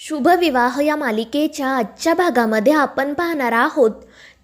शुभविवाह या मालिकेच्या आजच्या भागामध्ये आपण पाहणार आहोत.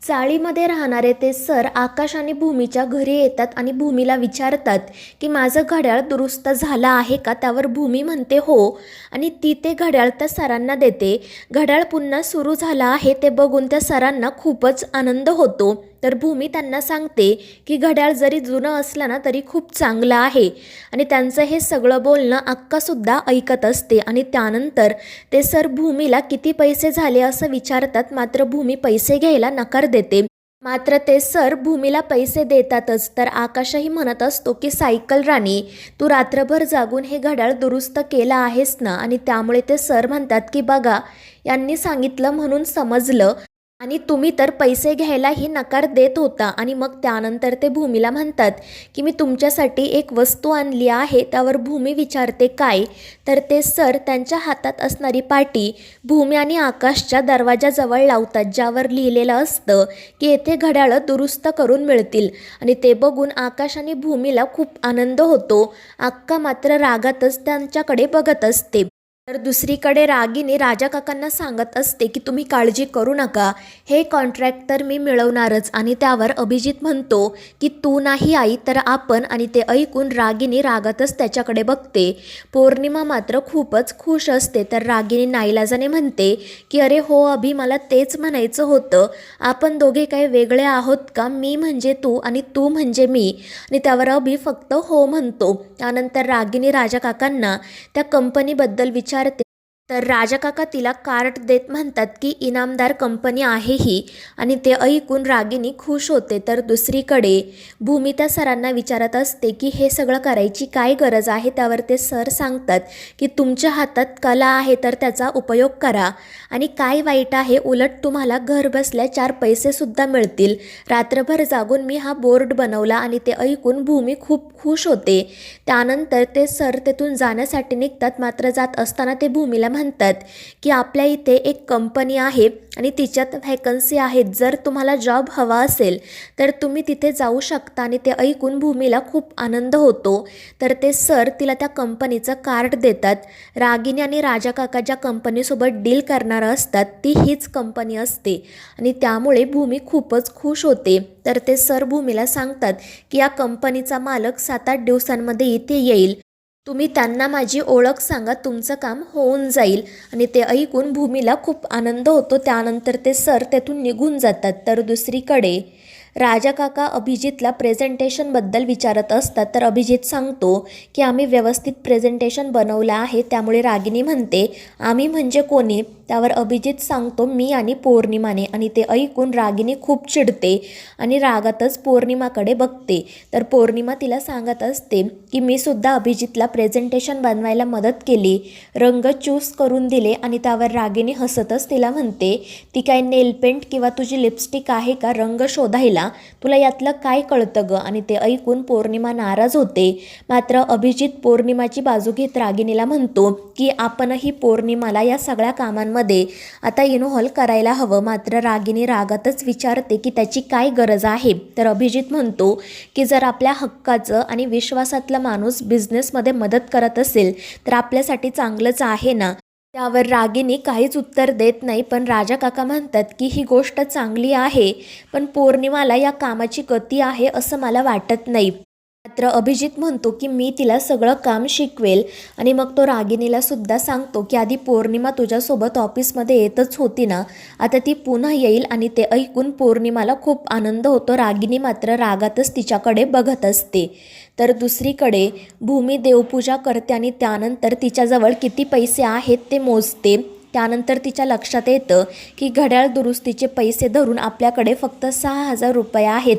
चाळीमध्ये राहणारे ते सर आकाश आणि भूमीच्या घरी येतात आणि भूमीला विचारतात की माझं घड्याळ दुरुस्त झालं आहे का? त्यावर भूमी म्हणते हो. आणि ती ते घड्याळ त्या सरांना देते. घड्याळ पुन्हा सुरू झालं आहे ते बघून त्या सरांना खूपच आनंद होतो. तर भूमी त्यांना सांगते की घड्याळ जरी जुनं असलं ना तरी खूप चांगलं आहे. आणि त्यांचं हे सगळं बोलणं अक्कासुद्धा ऐकत असते. आणि त्यानंतर ते सर भूमीला किती पैसे झाले असं विचारतात मात्र भूमी पैसे घ्यायला नकार देते. मात्र ते सर भूमीला पैसे देतातच. तर आकाशही म्हणत असतो की सायकल राणी तू रात्रभर जागून हे घड्याळ दुरुस्त केलं आहेस ना? आणि त्यामुळे ते सर म्हणतात की बघा यांनी सांगितलं म्हणून समजलं. आणि तुम्ही तर पैसे घ्यायलाही नकार देत होता आणि मग त्यानंतर ते भूमीला म्हणतात की मी तुमच्यासाठी एक वस्तू आणली आहे त्यावर भूमी विचारते काय? तर ते सर त्यांच्या हातात असणारी पाटी भूमी आणि आकाशच्या दरवाजाजवळ लावतात ज्यावर लिहिलेलं असतं की येथे घड्याळं दुरुस्त करून मिळतील. आणि ते बघून आकाश आणि भूमीला खूप आनंद होतो. अक्का मात्र रागातच त्यांच्याकडे बघत असते. तर दुसरीकडे रागीने राजा काकांना सांगत असते की तुम्ही काळजी करू नका. हे कॉन्ट्रॅक्ट तर मी मिळवणारच आणि त्यावर अभिजित म्हणतो की तू नाही आई तर आपण आणि ते ऐकून रागिनी रागातच त्याच्याकडे बघते. पौर्णिमा मात्र खूपच खुश असते. तर रागिनी नाईलाजाने म्हणते की अरे हो अभि मला तेच म्हणायचं होतं. आपण दोघे काही वेगळे आहोत का? मी म्हणजे तू आणि तू म्हणजे मी. आणि त्यावर अभि फक्त हो म्हणतो. त्यानंतर रागिनी राजा काकांना त्या कंपनीबद्दल विचार विचारते तर राजा काका तिला कार्ट देत म्हणतात की इनामदार कंपनी आहे ही आणि ते ऐकून रागिनी खुश होते. तर दुसरीकडे भूमिता त्या सरांना विचारत असते की हे सगळं करायची काय गरज आहे? त्यावर ते सर सांगतात की तुमच्या हातात कला आहे तर त्याचा उपयोग करा. आणि काय वाईट आहे उलट तुम्हाला घर बसल्या चार पैसेसुद्धा मिळतील. रात्रभर जागून मी हा बोर्ड बनवला आणि ते ऐकून भूमी खूप खुश होते. त्यानंतर ते सर तेथून जाण्यासाठी निघतात. मात्र जात असताना ते भूमीला म्हणतात की आपल्या इथे एक कंपनी आहे आणि तिच्यात व्हॅकन्सी आहेत. जर तुम्हाला जॉब हवा असेल तर तुम्ही तिथे जाऊ शकता आणि ते ऐकून भूमीला खूप आनंद होतो. तर ते सर तिला त्या कंपनीचं कार्ड देतात. रागिनी आणि राजा काका ज्या कंपनीसोबत डील करणार असतात ती हीच कंपनी असते. आणि त्यामुळे भूमी खूपच खुश होते. तर ते सर भूमीला सांगतात की या कंपनीचा मालक सात आठ दिवसांमध्ये इथे येईल. तुम्ही त्यांना माझी ओळख सांगा तुमचं काम होऊन जाईल. आणि ते ऐकून भूमीला खूप आनंद होतो. त्यानंतर ते सर तेथून निघून जातात. तर दुसरीकडे राजा काका अभिजितला प्रेझेंटेशनबद्दल विचारत असतात तर अभिजित सांगतो की आम्ही व्यवस्थित प्रेझेंटेशन बनवलं आहे त्यामुळे रागिनी म्हणते आम्ही म्हणजे कोणी त्यावर अभिजित सांगतो मी आणि पौर्णिमाने. आणि ते ऐकून रागिनी खूप चिडते आणि रागातच पौर्णिमाकडे बघते. तर पौर्णिमा तिला सांगत असते की मी सुद्धा अभिजितला प्रेझेंटेशन बनवायला मदत केली रंग चूज करून दिले आणि त्यावर रागिनी हसतच तिला म्हणते ती काय नेल पेंट किंवा तुझी लिपस्टिक आहे का? रंग शोधायला. तुला यातलं काय कळतं ग? आणि ते ऐकून पौर्णिमा नाराज होते. मात्र अभिजित पौर्णिमाची बाजू घेत रागिणीला म्हणतो की आपणही पौर्णिमाला या सगळ्या कामांमध्ये आता इन्व्हॉल्व करायला हवं. मात्र रागिनी रागातच विचारते की त्याची काय गरज आहे? तर अभिजित म्हणतो की जर आपल्या हक्काचं आणि विश्वासातला माणूस बिझनेसमध्ये मदत करत असेल तर आपल्यासाठी चांगलंच आहे ना? त्यावर रागिनी काहीच उत्तर देत नाही पण राजा काका म्हणतात की ही गोष्ट चांगली आहे पण पौर्णिमाला या कामाची गती आहे असं मला वाटत नाही. मात्र अभिजित म्हणतो की मी तिला सगळं काम शिकवेल. आणि मग तो रागिनीला सुद्धा सांगतो की आधी पौर्णिमा तुझ्यासोबत ऑफिसमध्ये येतच होती ना. आता ती पुन्हा येईल आणि ते ऐकून पौर्णिमाला खूप आनंद होतो. रागिनी मात्र रागातच तिच्याकडे बघत असते. तर दुसरीकडे भूमी देवपूजा करते आणि त्यानंतर तिच्याजवळ किती पैसे आहेत ते मोजते. त्यानंतर तिच्या लक्षात येतं की घड्याळ दुरुस्तीचे पैसे धरून आपल्याकडे फक्त सहा हजार रुपये आहेत.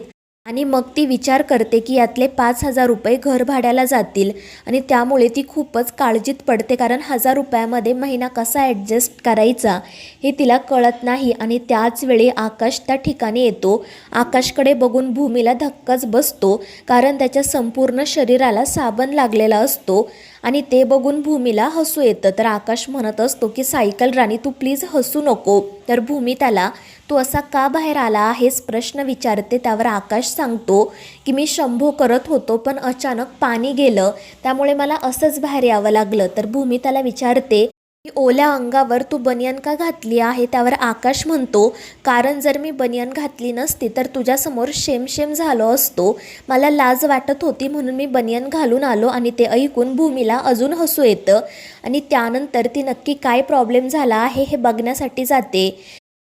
आणि मग ती विचार करते की यातले पाच हजार रुपये घर भाड्याला जातील आणि त्यामुळे ती खूपच काळजीत पडते कारण हजार रुपयामध्ये महिना कसा ॲडजस्ट करायचा हे तिला कळत नाही आणि त्याच वेळी आकाश त्या ठिकाणी येतो. आकाशकडे बघून भूमीला धक्काच बसतो कारण त्याच्या संपूर्ण शरीराला साबण लागलेला असतो. आणि ते बघून भूमीला हसू येतं. तर आकाश म्हणत असतो की सायकल राणी तू प्लीज हसू नको. तर भूमी त्याला तू असा का बाहेर आला आहेस? प्रश्न विचारते. त्यावर आकाश सांगतो की मी शंभो करत होतो पण अचानक पाणी गेलं. त्यामुळे मला असंच बाहेर यावं लागलं. तर भूमी त्याला विचारते ओल्या अंगावर तू बनियन का घातली आहे? त्यावर आकाश म्हणतो कारण जर मी बनियन घातली नसती तर तुझ्यासमोर शेम शेम झालो असतो. मला लाज वाटत होती म्हणून मी बनियन घालून आलो आणि ते ऐकून भूमीला अजून हसू येतं. आणि त्यानंतर ती नक्की काय प्रॉब्लेम झाला आहे हे बघण्यासाठी जाते.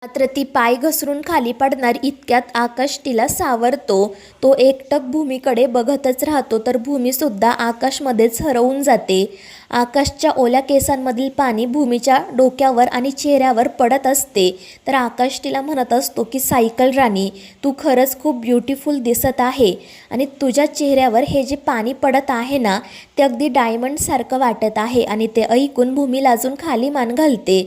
मात्र ती पाय घसरून खाली पडणार इतक्यात आकाश तिला सावरतो. तो एकटक भूमीकडे बघतच राहतो तर भूमीसुद्धा आकाशमध्येच हरवून जाते. आकाशच्या ओल्या केसांमधील पाणी भूमीच्या डोक्यावर आणि चेहऱ्यावर पडत असते. तर आकाश तिला म्हणत असतो की सायकल राणी तू खरंच खूप ब्युटिफुल दिसत आहे आणि तुझ्या चेहऱ्यावर हे जे पाणी पडत आहे ना ते अगदी डायमंडसारखं वाटत आहे आणि ते ऐकून भूमी लाजून खाली मान घालते.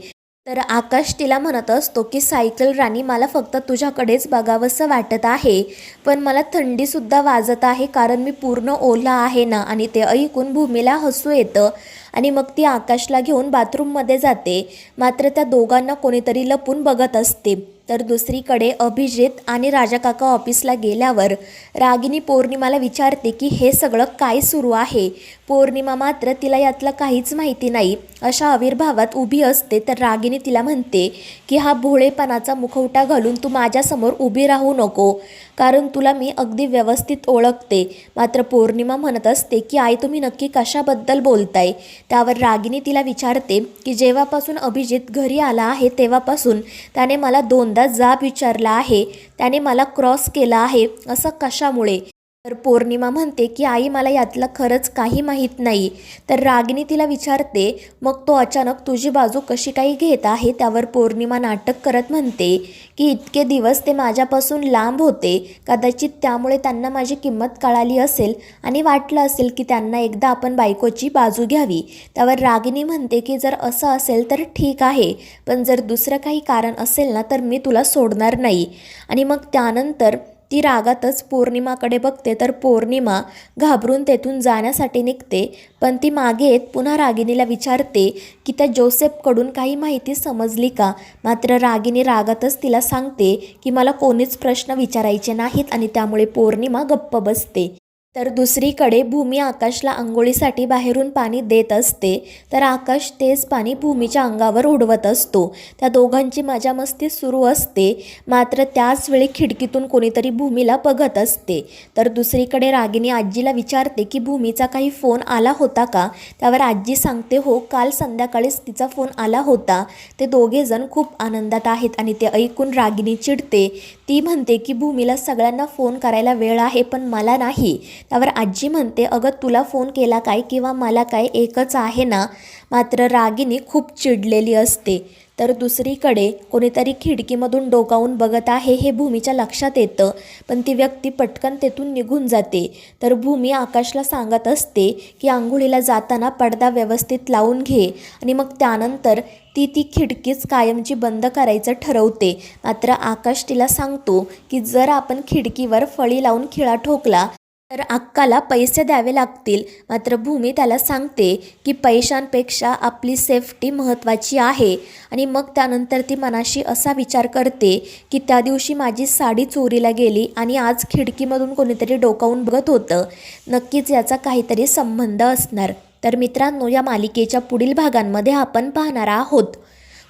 तर आकाश तिला म्हणत असतो की सायकल राणी मला फक्त तुझ्याकडेच बघावंसं वाटत आहे. पण मला थंडीसुद्धा वाजत आहे कारण मी पूर्ण ओला आहे ना आणि ते ऐकून भूमीला हसू येतं. आणि मग ती आकाशला घेऊन बाथरूममध्ये जाते. मात्र त्या दोघांना कोणीतरी लपून बघत असते. तर दुसरीकडे अभिजित आणि राजा काका ऑफिसला गेल्यावर रागिनी पौर्णिमाला विचारते की हे सगळं काय सुरू आहे? पौर्णिमा मात्र तिला यातलं काहीच माहिती नाही. अशा आविर्भावात उभी असते तर रागिनी तिला म्हणते की हा भोळेपणाचा मुखवटा घालून तू माझ्यासमोर उभी राहू नको. कारण तुला मी अगदी व्यवस्थित ओळखते. मात्र पौर्णिमा म्हणत असते की आई तुम्ही नक्की कशाबद्दल बोलताय? त्यावर रागिनी तिला विचारते की जेव्हापासून अभिजित घरी आला आहे तेव्हापासून त्याने मला दोनदा जाब विचारला आहे त्याने मला क्रॉस केला आहे असं कशामुळे? तर पौर्णिमा म्हणते की आई मला यातलं खरंच काही माहीत नाही. तर रागिनी तिला विचारते मग तो अचानक तुझी बाजू कशी काही घेत आहे? त्यावर पौर्णिमा नाटक करत म्हणते की इतके दिवस ते माझ्यापासून लांब होते. कदाचित त्यामुळे त्यांना माझी किंमत कळाली असेल आणि वाटलं असेल की त्यांना एकदा आपण बायकोची बाजू घ्यावी. त्यावर रागिनी म्हणते की जर असं असेल तर ठीक आहे पण जर दुसरं काही कारण असेल ना तर मी तुला सोडणार नाही. आणि मग त्यानंतर ती रागातच पौर्णिमाकडे बघते तर पौर्णिमा घाबरून तेथून जाण्यासाठी निघते. पण ती मागे येत पुन्हा रागिनीला विचारते की त्या जोसेफकडून काही माहिती समजली का? मात्र रागिनी रागातच तिला सांगते की मला कोणीच प्रश्न विचारायचे नाहीत आणि त्यामुळे पौर्णिमा गप्प बसते. तर दुसरीकडे भूमी आकाशला आंघोळीसाठी बाहेरून पाणी देत असते तर आकाश तेच पाणी भूमीच्या अंगावर उडवत असतो. त्या दोघांची मजा मस्ती सुरू असते मात्र त्याच वेळी खिडकीतून कोणीतरी भूमीला बघत असते. तर दुसरीकडे रागिनी आजीला विचारते की भूमीचा काही फोन आला होता का? त्यावर आजी सांगते हो काल संध्याकाळीच तिचा फोन आला होता. ते दोघेजण खूप आनंदात आहेत आणि ते ऐकून रागिनी चिडते. ती म्हणते की भूमीला सगळ्यांना फोन करायला वेळ आहे पण मला नाही. त्यावर आजी म्हणते अगं तुला फोन केला काय किंवा मला काय एकच आहे ना? मात्र रागिनी खूप चिडलेली असते. तर दुसरीकडे कोणीतरी खिडकीमधून डोकावून बघत आहे हे भूमीच्या लक्षात येतं. पण ती व्यक्ती पटकन तेथून निघून जाते. तर भूमी आकाशला सांगत असते की आंघोळीला जाताना पडदा व्यवस्थित लावून घे. आणि मग त्यानंतर ती ती खिडकीच कायमची बंद करायचं ठरवते. मात्र आकाश तिला सांगतो की जर आपण खिडकीवर फळी लावून खिळा ठोकला तर अक्काला पैसे द्यावे लागतील. मात्र भूमी त्याला सांगते की पैशांपेक्षा आपली सेफ्टी महत्त्वाची आहे. आणि मग त्यानंतर ती मनाशी असा विचार करते की त्या दिवशी माझी साडी चोरीला गेली आणि आज खिडकीमधून कोणीतरी डोकावून बघत होतं. नक्कीच याचा काहीतरी संबंध असणार. तर मित्रांनो या मालिकेच्या पुढील भागांमध्ये आपण पाहणार आहोत.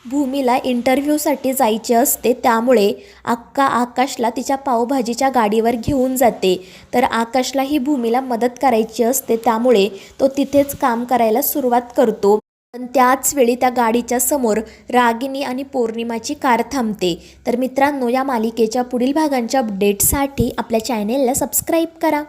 भूमीला इंटरव्ह्यूसाठी जायचे असते त्यामुळे अक्का आकाशला तिच्या पावभाजीच्या गाडीवर घेऊन जाते. तर आकाशला ही भूमीला मदत करायची असते त्यामुळे तो तिथेच काम करायला सुरुवात करतो. पण त्याच वेळी त्या गाडीच्या समोर रागिनी आणि पौर्णिमाची कार थांबते. तर मित्रांनो या मालिकेच्या पुढील भागांच्या अपडेटसाठी आपल्या चॅनेलला सबस्क्राईब करा.